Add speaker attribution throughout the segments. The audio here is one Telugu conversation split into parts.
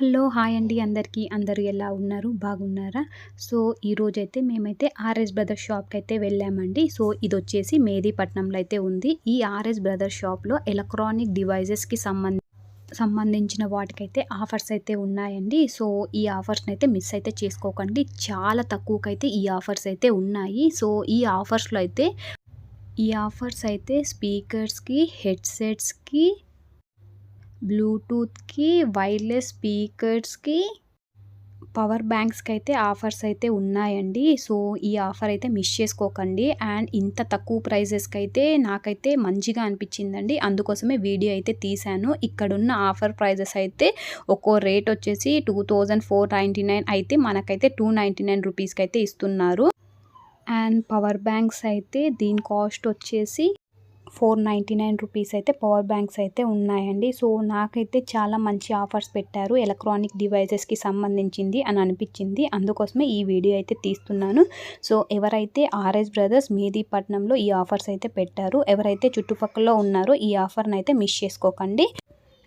Speaker 1: హలో హాయ్ అండి. అందరికీ అందరూ ఎలా ఉన్నారు? బాగున్నారా? సో ఈరోజైతే మేమైతే ఆర్ఎస్ బ్రదర్స్ షాప్కి అయితే వెళ్ళామండి. సో ఇది వచ్చేసి మేదీపట్నంలో అయితే ఉంది. ఈ ఆర్ఎస్ బ్రదర్స్ షాప్లో ఎలక్ట్రానిక్ డివైజెస్కి సంబంధించి సంబంధించిన వాటికైతే ఆఫర్స్ అయితే ఉన్నాయండి. సో ఈ ఆఫర్స్ని అయితే మిస్ అయితే చేసుకోకండి. చాలా తక్కువకైతే ఈ ఆఫర్స్ అయితే ఉన్నాయి. సో ఈ ఆఫర్స్లో అయితే ఈ ఆఫర్స్ అయితే స్పీకర్స్కి హెడ్సెట్స్కి బ్లూటూత్కి వైర్లెస్ స్పీకర్స్కి పవర్ బ్యాంక్స్కి అయితే ఆఫర్స్ అయితే ఉన్నాయండి. సో ఈ ఆఫర్ అయితే మిస్ చేసుకోకండి. అండ్ ఇంత తక్కువ ప్రైజెస్కి అయితే నాకైతే మంచిగా అనిపించిందండి. అందుకోసమే వీడియో అయితే తీశాను. ఇక్కడున్న ఆఫర్ ప్రైజెస్ అయితే ఒక్కో రేట్ వచ్చేసి two thousand four ninety nine అయితే మనకైతే టూ నైంటీ నైన్ రూపీస్కి అయితే ఇస్తున్నారు. అండ్ పవర్ బ్యాంక్స్ అయితే దీని కాస్ట్ వచ్చేసి ఫోర్ నైంటీ నైన్ రూపీస్ అయితే పవర్ బ్యాంక్స్ అయితే ఉన్నాయండి. సో నాకైతే చాలా మంచి ఆఫర్స్ పెట్టారు. ఎలక్ట్రానిక్ డివైజెస్కి సంబంధించింది అని అనిపించింది. అందుకోసమే ఈ వీడియో అయితే తీస్తున్నాను. సో ఎవరైతే ఆర్ఎస్ బ్రదర్స్ మేదీపట్నంలో ఈ ఆఫర్స్ అయితే పెట్టారు ఎవరైతే చుట్టుపక్కల ఉన్నారో ఈ ఆఫర్ని అయితే మిస్ చేసుకోకండి.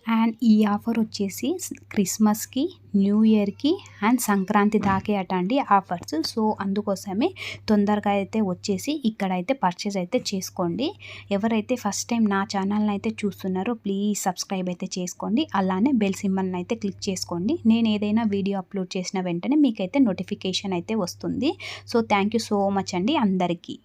Speaker 1: అండ్ ఈ ఆఫర్ వచ్చేసి క్రిస్మస్కి న్యూ ఇయర్కి అండ్ సంక్రాంతి దాకే అట అండి ఆఫర్స్. సో అందుకోసమే తొందరగా అయితే వచ్చేసి ఇక్కడైతే పర్చేస్ అయితే చేసుకోండి. ఎవరైతే ఫస్ట్ టైం నా ఛానల్ని అయితే చూస్తున్నారో ప్లీజ్ సబ్స్క్రైబ్ అయితే చేసుకోండి. అలానే బెల్ సింబల్ని అయితే క్లిక్ చేసుకోండి. నేను ఏదైనా వీడియో అప్లోడ్ చేసిన వెంటనే మీకైతే నోటిఫికేషన్ అయితే వస్తుంది. So thank you so much అండి అందరికీ.